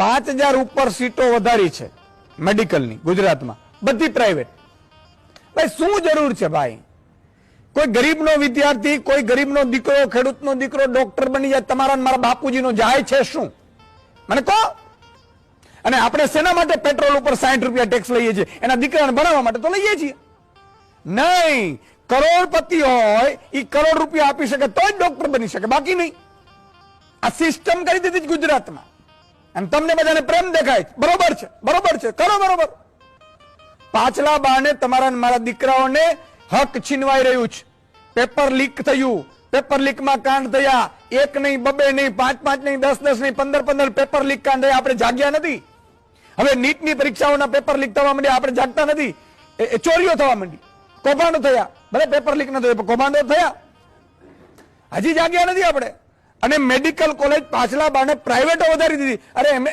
પાંચ હજાર ઉપર સીટો વધારી છે મેડિકલની ગુજરાતમાં. બધી પ્રાઇવેટ ભાઈ, શું જરૂર છે ભાઈ? કોઈ ગરીબનો વિદ્યાર્થી, કોઈ ગરીબનો દીકરો, ખેડૂતનો દીકરો ડોક્ટર બની જાય, તમારા મારા બાપુજીનો જાય છે શું? મને કહો. અને આપણે શેના માટે પેટ્રોલ ઉપર સાઠ રૂપિયા ટેક્સ લઈએ છીએ? એના દીકરાને ભણાવવા માટે તો લઈએ છીએ. નહીં. કરોડપતિ હોય એ કરોડ રૂપિયા આપી શકે તો જ ડોક્ટર બની શકે. બાકી નહીં. આ સિસ્ટમ કરી દીધી ગુજરાતમાં. અને તમને બધાને પ્રેમ દેખાય. બરોબર છે બરોબર છે. કરો બરોબર. પાછલા બાને તમારા મારા દીકરાઓને હક છીનવાઈ રહ્યું છે. પેપર લીક થયું. પેપર લીકમાં કાંડ થયા. એક નહીં, બબે નહીં, પાંચ પાંચ નહીં, દસ દસ નહીં, પંદર પંદર પેપર લીક કાંડ થયા. આપણે જાગ્યા નથી. હવે નીટની પરીક્ષાઓના પેપર લીક થવા માંડ્યા. આપણે જાગતા નથી. એ- ચોરીઓ થવા માંડી. કૌભાંડો થયા. ભલે પેપર લીક ન થયું કૌભાંડો થયા. હજી જાગ્યા નથી આપણે. અને મેડિકલ કોલેજ પાછલા બાને પ્રાઇવેટો વધારી દીધી. અરે